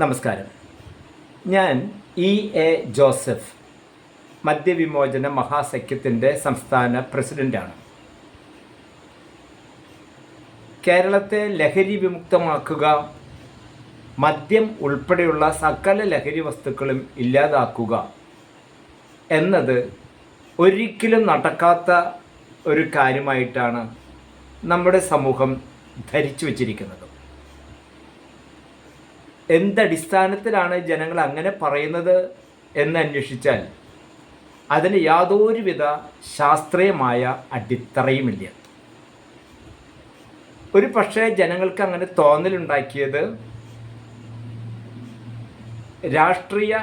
നമസ്കാരം. ഞാൻ E. A. Joseph മദ്യവിമോചന മഹാസഖ്യത്തിന്റെ സംസ്ഥാന പ്രസിഡന്റാണ് കേരളത്തെ ലഹരി വിമുക്തമാക്കുക മദ്യം ഉൾപ്പെടെയുള്ള സകല ലഹരി വസ്തുക്കളും ഇല്ലാതാക്കുക എന്നത് ഒരിക്കലും നടക്കാത്ത ഒരു കാര്യമായിട്ടാണ് നമ്മുടെ സമൂഹം ധരിച്ചു വച്ചിരിക്കുന്നത്. എന്തടിസ്ഥാനത്തിലാണ് ജനങ്ങൾ അങ്ങനെ പറയുന്നത് എന്ന് അന്വേഷിച്ചാൽ അതിന് യാതൊരുവിധ ശാസ്ത്രീയമായ അടിത്തറയുമില്ല. ഒരു പക്ഷേ ജനങ്ങൾക്ക് അങ്ങനെ തോന്നലുണ്ടാക്കിയത് രാഷ്ട്രീയ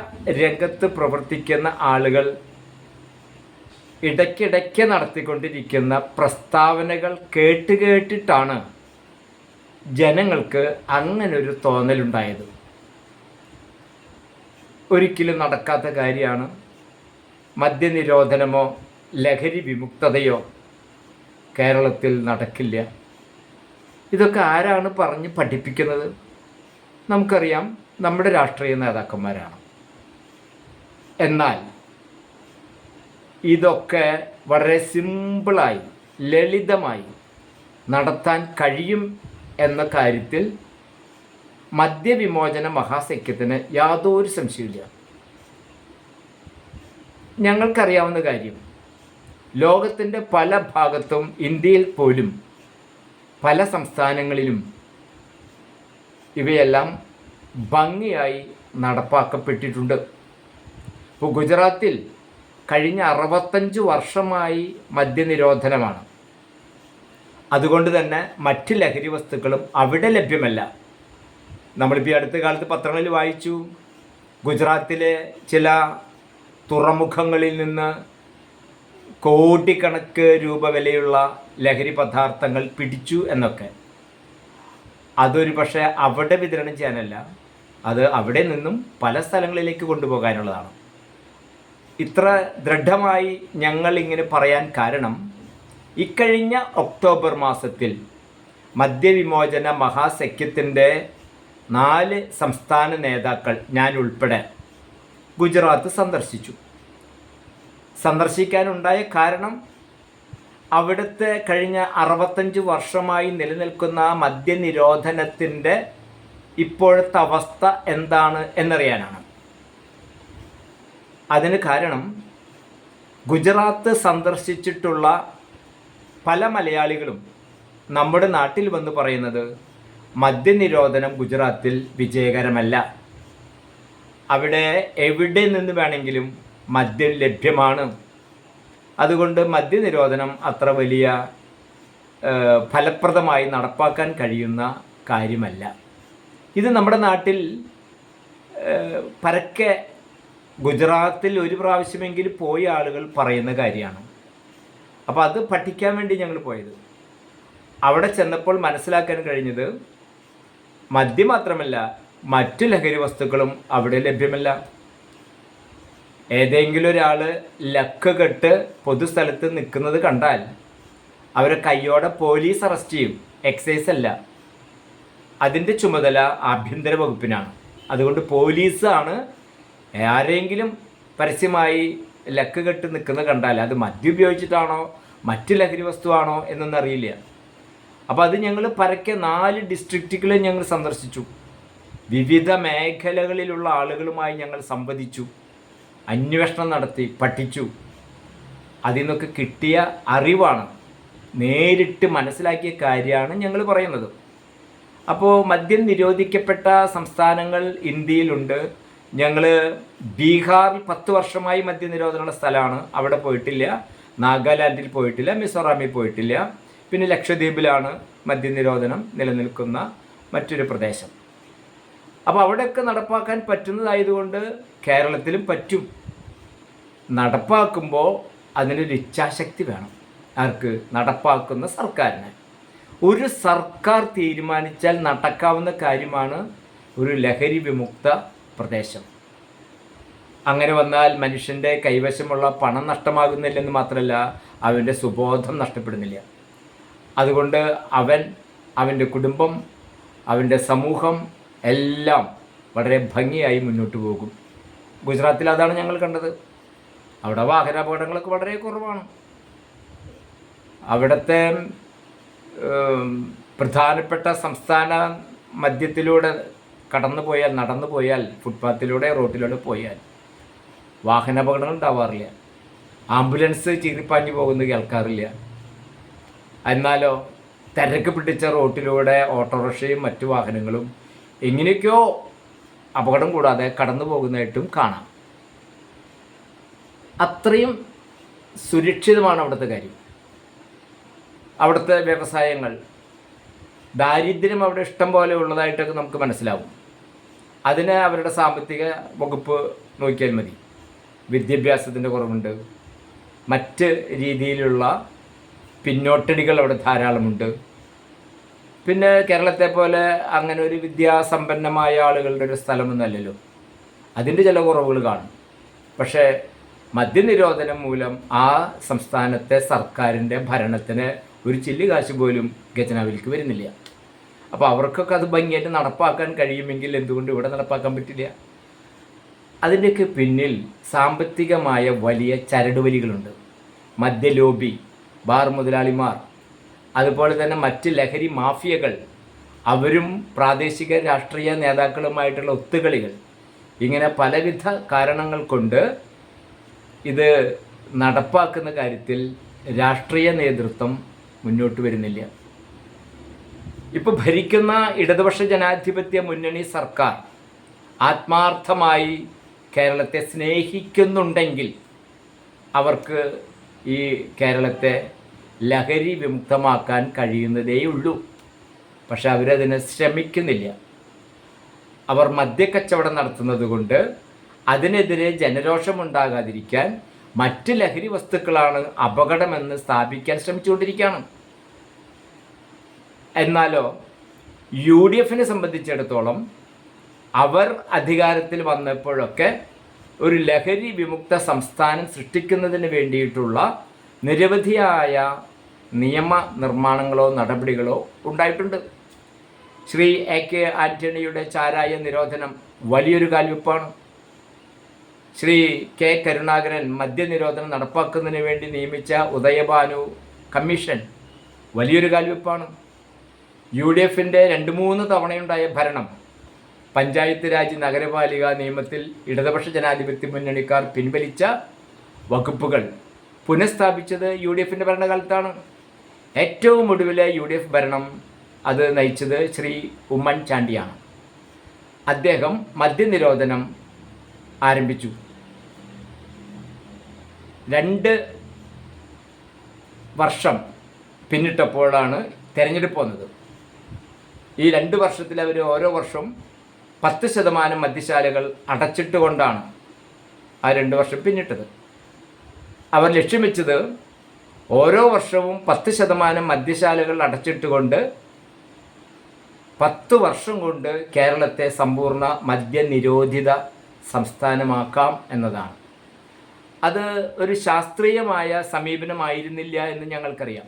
രംഗത്ത് പ്രവർത്തിക്കുന്ന ആളുകൾ ഇടയ്ക്കിടയ്ക്ക് നടത്തിക്കൊണ്ടിരിക്കുന്ന പ്രസ്താവനകൾ കേട്ട് കേട്ടിട്ടാണ് ജനങ്ങൾക്ക് അങ്ങനൊരു തോന്നലുണ്ടായത്. ഒരിക്കലും നടക്കാത്ത കാര്യമാണ് മദ്യനിരോധനമോ ലഹരി വിമുക്തതയോ കേരളത്തിൽ നടക്കില്ല. ഇതൊക്കെ ആരാണ് പറഞ്ഞ് പഠിപ്പിക്കുന്നത്? നമുക്കറിയാം നമ്മുടെ രാഷ്ട്രീയ നേതാക്കന്മാരാണ്. എന്നാൽ ഇതൊക്കെ വളരെ സിമ്പിളായി ലളിതമായി നടത്താൻ കഴിയും എന്ന കാര്യത്തിൽ മദ്യവിമോചന മഹാസഖ്യത്തിന് യാതൊരു സംശയമില്ല ഞങ്ങൾക്കറിയാവുന്ന കാര്യം ലോകത്തിന്റെ പല ഭാഗത്തും ഇന്ത്യയിൽ പോലും പല സംസ്ഥാനങ്ങളിലും ഇവയെല്ലാം ഭംഗിയായി നടപ്പാക്കപ്പെട്ടിട്ടുണ്ട്. ഇപ്പോൾ ഗുജറാത്തിൽ കഴിഞ്ഞ അറുപത്തഞ്ച് വർഷമായി മദ്യനിരോധനമാണ്. അതുകൊണ്ട് തന്നെ മറ്റ് ലഹരി വസ്തുക്കളും അവിടെ ലഭ്യമല്ല. നമ്മളിപ്പോൾ ഈ അടുത്ത കാലത്ത് പത്രങ്ങളിൽ വായിച്ചു. ഗുജറാത്തിലെ ചില തുറമുഖങ്ങളിൽ നിന്ന് കോടിക്കണക്ക് രൂപ വിലയുള്ള ലഹരി പദാർത്ഥങ്ങൾ പിടിച്ചു എന്നൊക്കെ. അതൊരു പക്ഷേ അവിടെ വിതരണം ചെയ്യാനല്ല. അത് അവിടെ നിന്നും പല സ്ഥലങ്ങളിലേക്ക് കൊണ്ടുപോകാനുള്ളതാണ്. ഇത്ര ദൃഢമായി ഞങ്ങൾ ഇങ്ങനെ പറയാൻ കാരണം ഇക്കഴിഞ്ഞ ഒക്ടോബർ മാസത്തിൽ മദ്യവിമോചന മഹാസഖ്യത്തിന്റെ നാല് സംസ്ഥാന നേതാക്കൾ ഞാൻ ഉൾപ്പെടെ ഗുജറാത്ത് സന്ദർശിച്ചു. സന്ദർശിക്കാനുണ്ടായ കാരണം അവിടുത്തെ കഴിഞ്ഞ അറുപത്തഞ്ച് വർഷമായി നിലനിൽക്കുന്ന മദ്യനിരോധനത്തിന്റെ ഇപ്പോഴത്തെ അവസ്ഥ എന്താണ് എന്നറിയാനാണ്. അതിന് കാരണം ഗുജറാത്ത് സന്ദർശിച്ചിട്ടുള്ള പല മലയാളികളും നമ്മുടെ നാട്ടിൽ വന്ന് പറയുന്നത് മദ്യനിരോധനം ഗുജറാത്തിൽ വിജയകരമല്ല. അവിടെ എവിടെ നിന്ന് വേണമെങ്കിലും മദ്യം ലഭ്യമാണ്. അതുകൊണ്ട് മദ്യനിരോധനം അത്ര വലിയ ഫലപ്രദമായി നടപ്പാക്കാൻ കഴിയുന്ന കാര്യമല്ല. ഇത് നമ്മുടെ നാട്ടിൽ പരക്കെ ഗുജറാത്തിൽ ഒരു പ്രാവശ്യമെങ്കിലും പോയ ആളുകൾ പറയുന്ന കാര്യമാണ്. അപ്പോൾ അത് പഠിക്കാൻ വേണ്ടി ഞങ്ങൾ പോയത്. അവിടെ ചെന്നപ്പോൾ മനസ്സിലാക്കാൻ കഴിഞ്ഞത് മദ്യം മാത്രമല്ല മറ്റു ലഹരി വസ്തുക്കളും അവിടെ ലഭ്യമല്ല. ഏതെങ്കിലും ഒരാൾ ലക്ക് കെട്ട് പൊതുസ്ഥലത്ത് നിൽക്കുന്നത് കണ്ടാൽ അവരെ കയ്യോടെ പോലീസ് അറസ്റ്റ് ചെയ്യും. എക്സൈസ് അല്ല. അതിന്റെ ചുമതല ആഭ്യന്തര വകുപ്പിനാണ്. അതുകൊണ്ട് പോലീസാണ് ആരെങ്കിലും പരസ്യമായി ലക്ക് കെട്ട് നിൽക്കുന്നത് കണ്ടാൽ അത് മദ്യം ഉപയോഗിച്ചിട്ടാണോ? മറ്റ് ലഹരി വസ്തുവാണോ? എന്നൊന്നും അറിയില്ല അപ്പോൾ അത് ഞങ്ങൾ പരക്കെ നാല് ഡിസ്ട്രിക്റ്റുകളെ ഞങ്ങൾ സന്ദർശിച്ചു. വിവിധ മേഖലകളിലുള്ള ആളുകളുമായി ഞങ്ങൾ സംവദിച്ചു. അന്വേഷണം നടത്തി പഠിച്ചു. അതിൽ നിന്നൊക്കെ കിട്ടിയ അറിവാണ്. നേരിട്ട് മനസ്സിലാക്കിയ കാര്യമാണ് ഞങ്ങൾ പറയുന്നത്. അപ്പോൾ മദ്യം നിരോധിക്കപ്പെട്ട സംസ്ഥാനങ്ങൾ ഇന്ത്യയിലുണ്ട്. ഞങ്ങൾ ബീഹാറിൽ പത്ത് വർഷമായി മദ്യനിരോധനമുള്ള സ്ഥലമാണ്. അവിടെ പോയിട്ടില്ല. നാഗാലാൻഡിൽ പോയിട്ടില്ല. മിസോറാമിൽ പോയിട്ടില്ല. പിന്നെ ലക്ഷദ്വീപിലാണ് മദ്യനിരോധനം നിലനിൽക്കുന്ന മറ്റൊരു പ്രദേശം. അപ്പോൾ അവിടെയൊക്കെ നടപ്പാക്കാൻ പറ്റുന്നതായതുകൊണ്ട് കേരളത്തിലും പറ്റും. നടപ്പാക്കുമ്പോൾ അതിനൊരു ഇച്ഛാശക്തി വേണം. ആർക്ക്? നടപ്പാക്കുന്ന സർക്കാരിന്. ഒരു സർക്കാർ തീരുമാനിച്ചാൽ നടക്കാവുന്ന കാര്യമാണ് ഒരു ലഹരി വിമുക്ത പ്രദേശം. അങ്ങനെ വന്നാൽ മനുഷ്യന്റെ കൈവശമുള്ള പണം നഷ്ടമാകുന്നില്ലെന്ന് മാത്രമല്ല അവന്റെ സുബോധം നഷ്ടപ്പെടുന്നില്ല. അതുകൊണ്ട് അവൻ അവന്റെ കുടുംബം അവന്റെ സമൂഹം എല്ലാം വളരെ ഭംഗിയായി മുന്നോട്ട് പോകും. ഗുജറാത്തിൽ അതാണ് ഞങ്ങൾ കണ്ടത്. അവിടെ വാഹനാപകടങ്ങളൊക്കെ വളരെ കുറവാണ്. അവിടുത്തെ പ്രധാനപ്പെട്ട സംസ്ഥാന മധ്യത്തിലൂടെ കടന്നു പോയാൽ നടന്നു പോയാൽ ഫുട്പാത്തിലൂടെ റോട്ടിലൂടെ പോയാൽ വാഹനാപകടങ്ങൾ ഉണ്ടാവാറില്ല. ആംബുലൻസ് ചീറിപ്പാഞ്ഞു പോകുന്നത് കേൾക്കാറില്ല. എന്നാലോ തിരക്ക് പിടിച്ച റോട്ടിലൂടെ ഓട്ടോറിക്ഷയും മറ്റു വാഹനങ്ങളും എങ്ങനെയൊക്കെയോ അപകടം കൂടാതെ കടന്നു പോകുന്നതായിട്ടും കാണാം. അത്രയും സുരക്ഷിതമാണ് അവിടുത്തെ കാര്യം. അവിടുത്തെ വ്യവസായങ്ങൾ ദാരിദ്ര്യം അവിടെ ഇഷ്ടം പോലെ ഉള്ളതായിട്ടൊക്കെ നമുക്ക് മനസ്സിലാവും. അതിന് അവരുടെ സാമ്പത്തിക വകുപ്പ് നോക്കിയാൽ മതി. വിദ്യാഭ്യാസത്തിന്റെ കുറവുണ്ട്. മറ്റ് രീതിയിലുള്ള പിന്നോട്ടടികൾ അവിടെ ധാരാളമുണ്ട്. പിന്നെ കേരളത്തെ പോലെ അങ്ങനെ ഒരു വിദ്യാസമ്പന്നമായ ആളുകളുടെ ഒരു സ്ഥലമൊന്നല്ലല്ലോ അതിന്റെ ചില കുറവുകൾ കാണും. പക്ഷേ മദ്യനിരോധനം മൂലം ആ സംസ്ഥാനത്തെ സർക്കാരിന്റെ ഭരണത്തിന് ഒരു ചില്ലുകാശ് പോലും ഖജനാവിലേക്ക് വരുന്നില്ല. അപ്പോൾ അവർക്കൊക്കെ അത് ഭംഗിയായിട്ട് നടപ്പാക്കാൻ കഴിയുമെങ്കിൽ എന്തുകൊണ്ട് ഇവിടെ നടപ്പാക്കാൻ പറ്റില്ല? അതിന്റെയൊക്കെ പിന്നിൽ സാമ്പത്തികമായ വലിയ ചരടുവലികളുണ്ട്. മദ്യലോബി ബാർ മുതലാളിമാർ അതുപോലെ തന്നെ മറ്റ് ലഹരി മാഫിയകൾ അവരും പ്രാദേശിക രാഷ്ട്രീയ നേതാക്കളുമായിട്ടുള്ള ഒത്തുകളികൾ. ഇങ്ങനെ പലവിധ കാരണങ്ങൾ കൊണ്ട് ഇത് നടപ്പാക്കുന്ന കാര്യത്തിൽ രാഷ്ട്രീയ നേതൃത്വം മുന്നോട്ട് വരുന്നില്ല. ഇപ്പോൾ ഭരിക്കുന്ന ഇടതുപക്ഷ ജനാധിപത്യ മുന്നണി സർക്കാർ ആത്മാർത്ഥമായി കേരളത്തെ സ്നേഹിക്കുന്നുണ്ടെങ്കിൽ അവർക്ക് ഈ കേരളത്തെ ലഹരി വിമുക്തമാക്കാൻ കഴിയുന്നതേയുള്ളൂ പക്ഷെ അവരതിന് ശ്രമിക്കുന്നില്ല. അവർ മദ്യക്കച്ചവടം നടത്തുന്നത് കൊണ്ട് അതിനെതിരെ ജനരോഷമുണ്ടാകാതിരിക്കാൻ മറ്റ് ലഹരി വസ്തുക്കളാണ് അപകടമെന്ന് സ്ഥാപിക്കാൻ ശ്രമിച്ചുകൊണ്ടിരിക്കുകയാണ്. എന്നാലോ യു ഡി എഫിനെ സംബന്ധിച്ചിടത്തോളം അവർ അധികാരത്തിൽ വന്നപ്പോഴൊക്കെ ഒരു ലഹരി വിമുക്ത സംസ്ഥാനം സൃഷ്ടിക്കുന്നതിന് വേണ്ടിയിട്ടുള്ള നിരവധിയായ നിയമ നിർമ്മാണങ്ങളോ നടപടികളോ ഉണ്ടായിട്ടുണ്ട്. ശ്രീ എ കെ ആന്റണിയുടെ ചാരായ നിരോധനം വലിയൊരു കാൽവെപ്പാണ്. ശ്രീ കെ കരുണാകരൻ മദ്യനിരോധനം നടപ്പാക്കുന്നതിന് വേണ്ടി നിയമിച്ച ഉദയഭാനു കമ്മീഷൻ വലിയൊരു കാൽവെപ്പാണ്. യു ഡി എഫിന്റെ രണ്ട് മൂന്ന് തവണയുണ്ടായ ഭരണം. പഞ്ചായത്ത് രാജ് നഗരപാലിക നിയമത്തിൽ ഇടതുപക്ഷ ജനാധിപത്യ മുന്നണിക്കാർ പിൻവലിച്ച വകുപ്പുകൾ. പുനഃസ്ഥാപിച്ചത് യു ഡി എഫിന്റെ ഭരണകാലത്താണ്. ഏറ്റവും ഒടുവിലെ യു ഡി എഫ് ഭരണം അത് നയിച്ചത് ശ്രീ ഉമ്മൻചാണ്ടിയാണ് അദ്ദേഹം മദ്യനിരോധനം ആരംഭിച്ചു. രണ്ട് വർഷം പിന്നിട്ടപ്പോഴാണ് തിരഞ്ഞെടുപ്പ് വന്നത്. ഈ രണ്ട് വർഷത്തിൽ അവർ ഓരോ വർഷവും പത്ത് ശതമാനം മദ്യശാലകൾ അടച്ചിട്ടുകൊണ്ടാണ് ആ രണ്ട് വർഷം പിന്നിട്ടത്. അവർ ലക്ഷ്യം വെച്ചത് ഓരോ വർഷവും പത്ത് ശതമാനം മദ്യശാലകൾ അടച്ചിട്ടുകൊണ്ട് പത്ത് വർഷം കൊണ്ട് കേരളത്തെ സമ്പൂർണ മദ്യനിരോധിത സംസ്ഥാനമാക്കാം എന്നതാണ്. അത് ഒരു ശാസ്ത്രീയമായ സമീപനമായിരുന്നില്ല എന്ന് ഞങ്ങൾക്കറിയാം.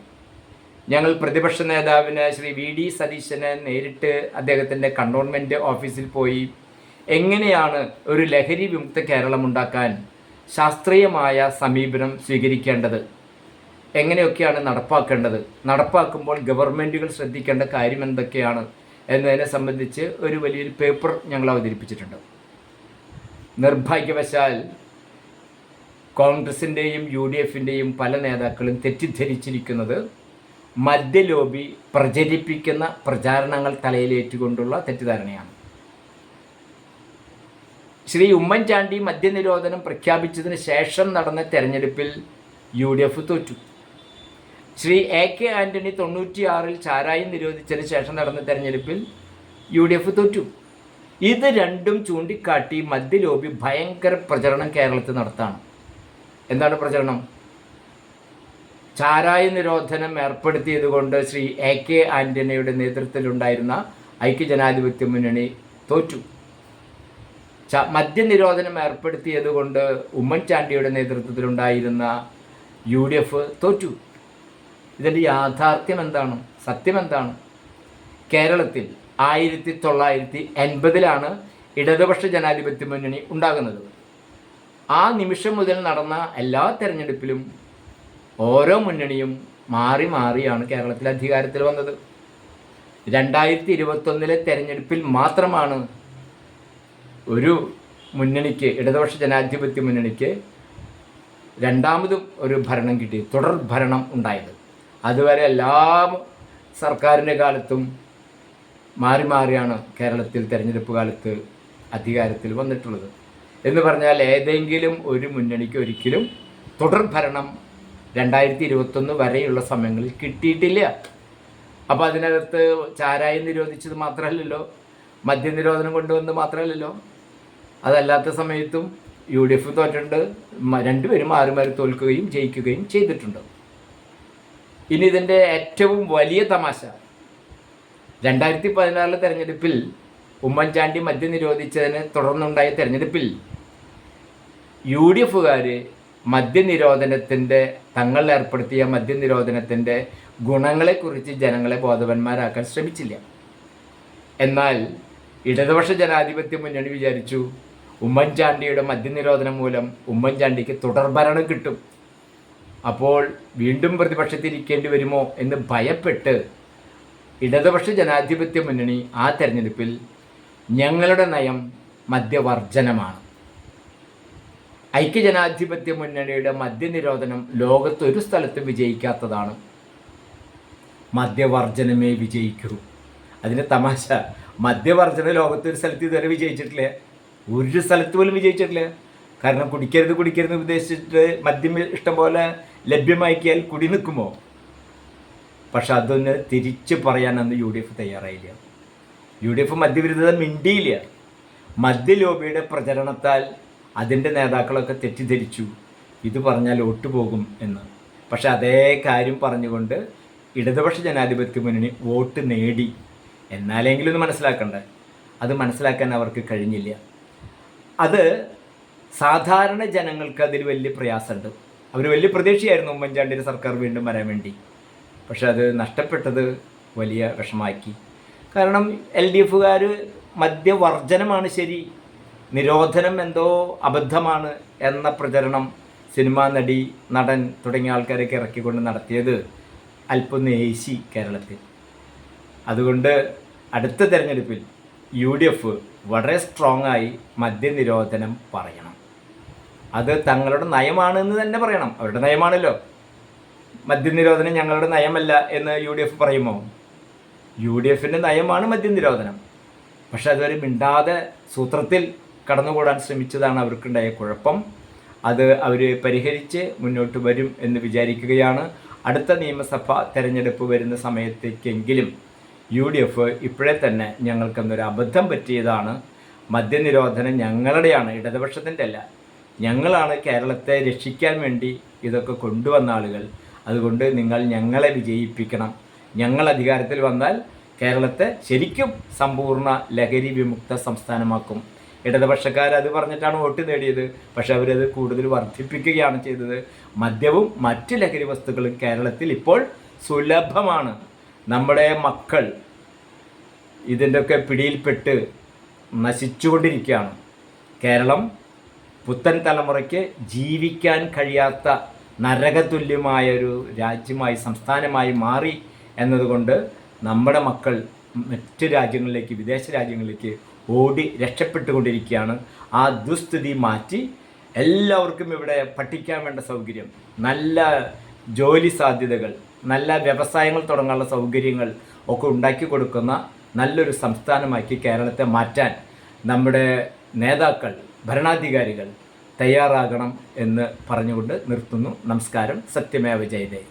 ഞങ്ങൾ പ്രതിപക്ഷ നേതാവിന് ശ്രീ വി ഡി സതീശന് നേരിട്ട് അദ്ദേഹത്തിന്റെ കണ്ടോൺമെന്റ് ഓഫീസിൽ പോയി എങ്ങനെയാണ് ഒരു ലഹരി വിമുക്ത കേരളം ഉണ്ടാക്കാൻ ശാസ്ത്രീയമായ സമീപനം സ്വീകരിക്കേണ്ടത്? എങ്ങനെയൊക്കെയാണ് നടപ്പാക്കേണ്ടത്? നടപ്പാക്കുമ്പോൾ ഗവൺമെന്റുകൾ ശ്രദ്ധിക്കേണ്ട കാര്യം എന്തൊക്കെയാണ്? എന്നതിനെ സംബന്ധിച്ച് ഒരു വലിയൊരു പേപ്പർ ഞങ്ങൾ അവതരിപ്പിച്ചിട്ടുണ്ട്. നിർഭാഗ്യവശാൽ കോൺഗ്രസിന്റെയും യു ഡി എഫിന്റെയും പല നേതാക്കളും തെറ്റിദ്ധരിച്ചിരിക്കുന്നത് മദ്യലോബി പ്രചരിപ്പിക്കുന്ന പ്രചാരണങ്ങൾ തലയിലേറ്റുകൊണ്ടുള്ള തെറ്റിദ്ധാരണയാണ്. ശ്രീ ഉമ്മൻചാണ്ടി മദ്യനിരോധനം പ്രഖ്യാപിച്ചതിന് ശേഷം നടന്ന തെരഞ്ഞെടുപ്പിൽ യു ഡി എഫ് തോറ്റു. ശ്രീ എ കെ ആന്റണി തൊണ്ണൂറ്റിയാറിൽ ചാരായം നിരോധിച്ചതിന് ശേഷം നടന്ന തെരഞ്ഞെടുപ്പിൽ യു ഡി എഫ് തോറ്റു. ഇത് രണ്ടും ചൂണ്ടിക്കാട്ടി മദ്യലോബി ഭയങ്കര പ്രചരണം കേരളത്തിൽ നടത്താണ്. എന്താണ് പ്രചരണം? ചാരായ നിരോധനം ഏർപ്പെടുത്തിയത് കൊണ്ട് ശ്രീ എ കെ ആന്റണിയുടെ നേതൃത്വത്തിലുണ്ടായിരുന്ന ഐക്യജനാധിപത്യ മുന്നണി തോറ്റു. ച മദ്യനിരോധനം ഏർപ്പെടുത്തിയത് കൊണ്ട് ഉമ്മൻചാണ്ടിയുടെ നേതൃത്വത്തിലുണ്ടായിരുന്ന യു ഡി എഫ് തോറ്റു. ഇതിന്റെ യാഥാർത്ഥ്യം എന്താണ് സത്യം എന്താണ് കേരളത്തിൽ ആയിരത്തി തൊള്ളായിരത്തി എൺപതിലാണ് ഇടതുപക്ഷ ജനാധിപത്യ മുന്നണി ഉണ്ടാകുന്നത്. ആ നിമിഷം മുതൽ നടന്ന എല്ലാ തെരഞ്ഞെടുപ്പിലും ഓരോ മുന്നണിയും മാറി മാറിയാണ് കേരളത്തിൽ അധികാരത്തിൽ വന്നത്. രണ്ടായിരത്തി ഇരുപത്തൊന്നിലെ തെരഞ്ഞെടുപ്പിൽ മാത്രമാണ് ഒരു മുന്നണിക്ക് ഇടതുപക്ഷ ജനാധിപത്യ മുന്നണിക്ക് രണ്ടാമതും ഒരു ഭരണം കിട്ടി തുടർ ഭരണം ഉണ്ടായത്. അതുവരെ എല്ലാ സർക്കാരിന്റെ കാലത്തും മാറി മാറിയാണ് കേരളത്തിൽ തെരഞ്ഞെടുപ്പ് കാലത്ത് അധികാരത്തിൽ വന്നിട്ടുള്ളത്. എന്ന് പറഞ്ഞാൽ ഏതെങ്കിലും ഒരു മുന്നണിക്ക് ഒരിക്കലും തുടർ ഭരണം രണ്ടായിരത്തി ഇരുപത്തൊന്ന് വരെയുള്ള സമയങ്ങളിൽ കിട്ടിയിട്ടില്ല. അപ്പോൾ അതിനകത്ത് ചാരായം നിരോധിച്ചത് മാത്രമല്ലല്ലോ? മദ്യനിരോധനം കൊണ്ടുവന്നത് മാത്രമല്ലല്ലോ? അതല്ലാത്ത സമയത്തും യു ഡി എഫ് തോറ്റിട്ടുണ്ട് രണ്ടുപേരും മാറി മാറി തോൽക്കുകയും ജയിക്കുകയും ചെയ്തിട്ടുണ്ട്. ഇനി ഇതിന്റെ ഏറ്റവും വലിയ തമാശ. രണ്ടായിരത്തി പതിനാറിലെ തെരഞ്ഞെടുപ്പിൽ ഉമ്മൻചാണ്ടി മദ്യം നിരോധിച്ചതിന് തുടർന്നുണ്ടായ തെരഞ്ഞെടുപ്പിൽ യു ഡി എഫുകാർ മദ്യനിരോധനത്തിന്റെ തങ്ങൾ ഏർപ്പെടുത്തിയ മദ്യനിരോധനത്തിന്റെ ഗുണങ്ങളെക്കുറിച്ച് ജനങ്ങളെ ബോധവന്മാരാക്കാൻ ശ്രമിച്ചില്ല. എന്നാൽ ഇടതുപക്ഷ ജനാധിപത്യ മുന്നണി വിചാരിച്ചു ഉമ്മൻചാണ്ടിയുടെ മദ്യനിരോധനം മൂലം ഉമ്മൻചാണ്ടിക്ക് തുടർഭരണം കിട്ടും. അപ്പോൾ വീണ്ടും പ്രതിപക്ഷത്തിരിക്കേണ്ടി വരുമോ എന്ന് ഭയപ്പെട്ട് ഇടതുപക്ഷ ജനാധിപത്യ മുന്നണി ആ തെരഞ്ഞെടുപ്പിൽ ഞങ്ങളുടെ നയം മദ്യവർജനമാണ്. ഐക്യജനാധിപത്യ മുന്നണിയുടെ മദ്യനിരോധനം ലോകത്ത് ഒരു സ്ഥലത്തും വിജയിക്കാത്തതാണ്. മദ്യവർജനമേ വിജയിക്കൂ. അതിന് തമാശ. മദ്യവർജന ലോകത്ത് ഒരു സ്ഥലത്ത് ഇതുവരെ വിജയിച്ചിട്ടില്ല. ഒരു സ്ഥലത്ത് പോലും വിജയിച്ചിട്ടില്ല. കാരണം കുടിക്കരുത് കുടിക്കരുത് ഉദ്ദേശിച്ചിട്ട് മദ്യം ഇഷ്ടംപോലെ ലഭ്യമാക്കിയാൽ കുടി നിൽക്കുമോ? പക്ഷെ അതൊന്ന് തിരിച്ച് പറയാൻ അന്ന് യു ഡി എഫ് തയ്യാറായില്ല. യു ഡി എഫ് മദ്യവിരുദ്ധത മിണ്ടിയില്ല. മദ്യലോബിയുടെ പ്രചരണത്താൽ അതിന്റെ നേതാക്കളൊക്കെ തെറ്റിദ്ധരിച്ചു. ഇത് പറഞ്ഞാൽ പോകും എന്ന്. പക്ഷേ അതേ കാര്യം പറഞ്ഞുകൊണ്ട് ഇടതുപക്ഷ ജനാധിപത്യ മുന്നണി വോട്ട് നേടി. എന്നാലെങ്കിലും ഒന്ന് മനസ്സിലാക്കണ്ടേ? അത് മനസ്സിലാക്കാൻ അവർക്ക് കഴിഞ്ഞില്ല. അത് സാധാരണ ജനങ്ങൾക്ക് അതിൽ വലിയ പ്രയാസമുണ്ട്. അവർ വലിയ പ്രതീക്ഷയായിരുന്നു ഉമ്മൻചാണ്ടിയുടെ സർക്കാർ വീണ്ടും വരാൻ വേണ്ടി. പക്ഷെ അത് നഷ്ടപ്പെട്ടത് വലിയ വിഷമാക്കി കാരണം എൽ ഡി എഫുകാർ മദ്യവർജനമാണ് ശരി നിരോധനം എന്തോ അബദ്ധമാണ് എന്ന പ്രചരണം സിനിമാ നടി നടൻ തുടങ്ങിയ ആൾക്കാരൊക്കെ ഇറക്കിക്കൊണ്ട് നടത്തിയത് അല്പം നേശി കേരളത്തിൽ. അതുകൊണ്ട് അടുത്ത തിരഞ്ഞെടുപ്പിൽ യു ഡി എഫ് വളരെ സ്ട്രോങ് ആയി മദ്യനിരോധനം പറയണം. അത് തങ്ങളുടെ നയമാണ് എന്ന് തന്നെ പറയണം. അവരുടെ നയമാണല്ലോ. മദ്യനിരോധനം ഞങ്ങളുടെ നയമല്ല എന്ന് യു ഡി എഫ് പറയുമോ? യു ഡി എഫിന്റെ നയമാണ് മദ്യനിരോധനം പക്ഷെ അതുവരെ മിണ്ടാതെ സൂത്രത്തിൽ കടന്നുകൂടാൻ ശ്രമിച്ചതാണ് അവർക്കുണ്ടായ കുഴപ്പം. അത് അവർ പരിഹരിച്ച് മുന്നോട്ട് വരും എന്ന് വിചാരിക്കുകയാണ്. അടുത്ത നിയമസഭ തെരഞ്ഞെടുപ്പ് വരുന്ന സമയത്തേക്കെങ്കിലും യു ഡി എഫ് ഇപ്പോഴേ തന്നെ ഞങ്ങൾക്കെന്നൊരു അബദ്ധം പറ്റിയതാണ്. മദ്യനിരോധനം ഞങ്ങളുടെയാണ് ഇടതുപക്ഷത്തിന്റെ അല്ല. ഞങ്ങളാണ് കേരളത്തെ രക്ഷിക്കാൻ വേണ്ടി ഇതൊക്കെ കൊണ്ടുവന്ന ആളുകൾ. അതുകൊണ്ട് നിങ്ങൾ ഞങ്ങളെ വിജയിപ്പിക്കണം. ഞങ്ങൾ അധികാരത്തിൽ വന്നാൽ കേരളത്തെ ശരിക്കും സമ്പൂർണ ലഹരി വിമുക്ത സംസ്ഥാനമാക്കും. ഇടതുപക്ഷക്കാർ അത് പറഞ്ഞിട്ടാണ് വോട്ട് നേടിയത്. പക്ഷെ അവരത് കൂടുതൽ വർദ്ധിപ്പിക്കുകയാണ് ചെയ്തത്. മദ്യവും മറ്റ് ലഹരി വസ്തുക്കളും കേരളത്തിൽ ഇപ്പോൾ സുലഭമാണ്. നമ്മുടെ മക്കൾ ഇതിന്റെയൊക്കെ പിടിയിൽപ്പെട്ട് നശിച്ചുകൊണ്ടിരിക്കുകയാണ്. കേരളം പുത്തൻ തലമുറയ്ക്ക് ജീവിക്കാൻ കഴിയാത്ത നരകതുല്യമായൊരു രാജ്യമായി സംസ്ഥാനമായി മാറി എന്നതുകൊണ്ട് നമ്മുടെ മക്കൾ മറ്റ് രാജ്യങ്ങളിലേക്ക് വിദേശ രാജ്യങ്ങളിലേക്ക് ഓടി രക്ഷപ്പെട്ടുകൊണ്ടിരിക്കുകയാണ്. ആ ദുസ്ഥിതി മാറ്റി എല്ലാവർക്കും ഇവിടെ പഠിക്കാൻ വേണ്ട സൗകര്യം നല്ല ജോലി സാധ്യതകൾ നല്ല വ്യവസായങ്ങൾ തുടങ്ങാനുള്ള സൗകര്യങ്ങൾ ഒക്കെ ഉണ്ടാക്കി കൊടുക്കുന്ന നല്ലൊരു സംസ്ഥാനമാക്കി കേരളത്തെ മാറ്റാൻ നമ്മുടെ നേതാക്കൾ ഭരണാധികാരികൾ തയ്യാറാകണം എന്ന് പറഞ്ഞുകൊണ്ട് നിർത്തുന്നു. നമസ്കാരം. സത്യമേവ ജയതേ